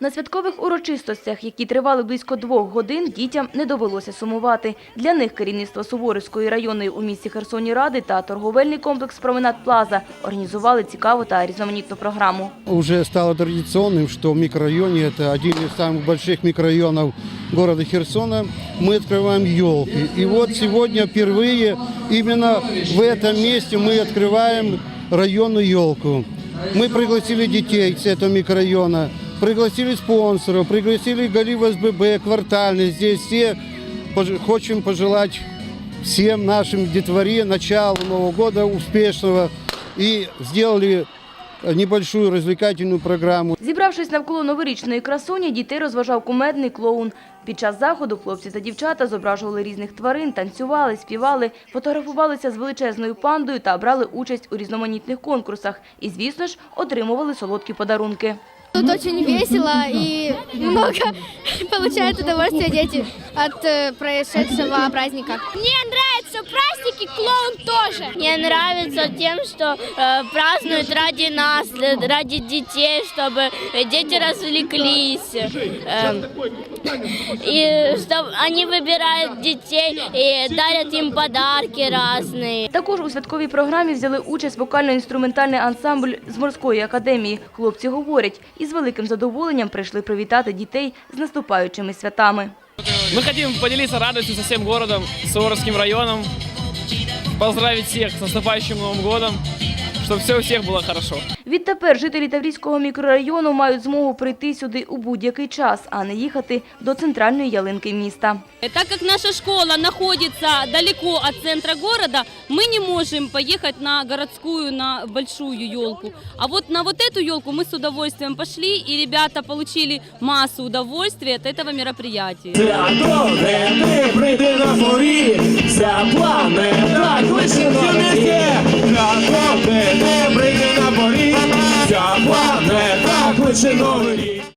На святкових урочистостях, які тривали близько двох годин, дітям не довелося сумувати. Для них керівництво Суворівської районної у місті Херсоні Ради та торговельний комплекс «Променад Плаза» організували цікаву та різноманітну програму. Уже стало традиционным, что в микрорайоне, это один из самых больших микрорайонов города Херсона, мы открываем елки. И вот сегодня впервые именно в этом месте мы открываем районную елку. Мы пригласили детей с этого микрорайона, пригласили спонсоров, пригласили Галив СББ, квартальный. Здесь все хотим пожелать всем нашим детворе начала Нового года успешного. И сделали небольшую развлекательную программу. Зібравшись навколо новорічної красуні, дітей розважав кумедний клоун. Під час заходу хлопці та дівчата зображували різних тварин, танцювали, співали, фотографувалися з величезною пандою та брали участь у різноманітних конкурсах. І, звісно ж, отримували солодкі подарунки. Тут очень весело и много получают удовольствие дети от э, происшедшего праздника. Мне нравится праздник и клоун тоже. Мне нравится тем, что э, празднуют ради нас, э, ради детей, чтобы э, дети развлеклись. Э, и чтобы они выбирают детей и дарят им подарки разные. Також у святковій програмі взяли участь вокально-інструментальний ансамбль з морської академії. Хлопці говорять, із великим задоволенням прийшли привітати дітей з наступаючими святами. Ми хочемо поділитися радістю з усім містом, с Суворовским районом, поздравить всіх з наступаючим Новим годом, чтобы все у всех было хорошо. Відтепер жителі Таврійського мікрорайону мають змогу прийти сюди у будь-який час, а не їхати до центральної ялинки міста. Так как наша школа находится далеко от центра города, мы не можем поехать на городскую, на большую елку. А вот на вот эту елку мы с удовольствием пошли, и ребята получили массу удовольствия от этого мероприятия. Свято не прийди на порі, вся планета кличе нові. Krzyżowych.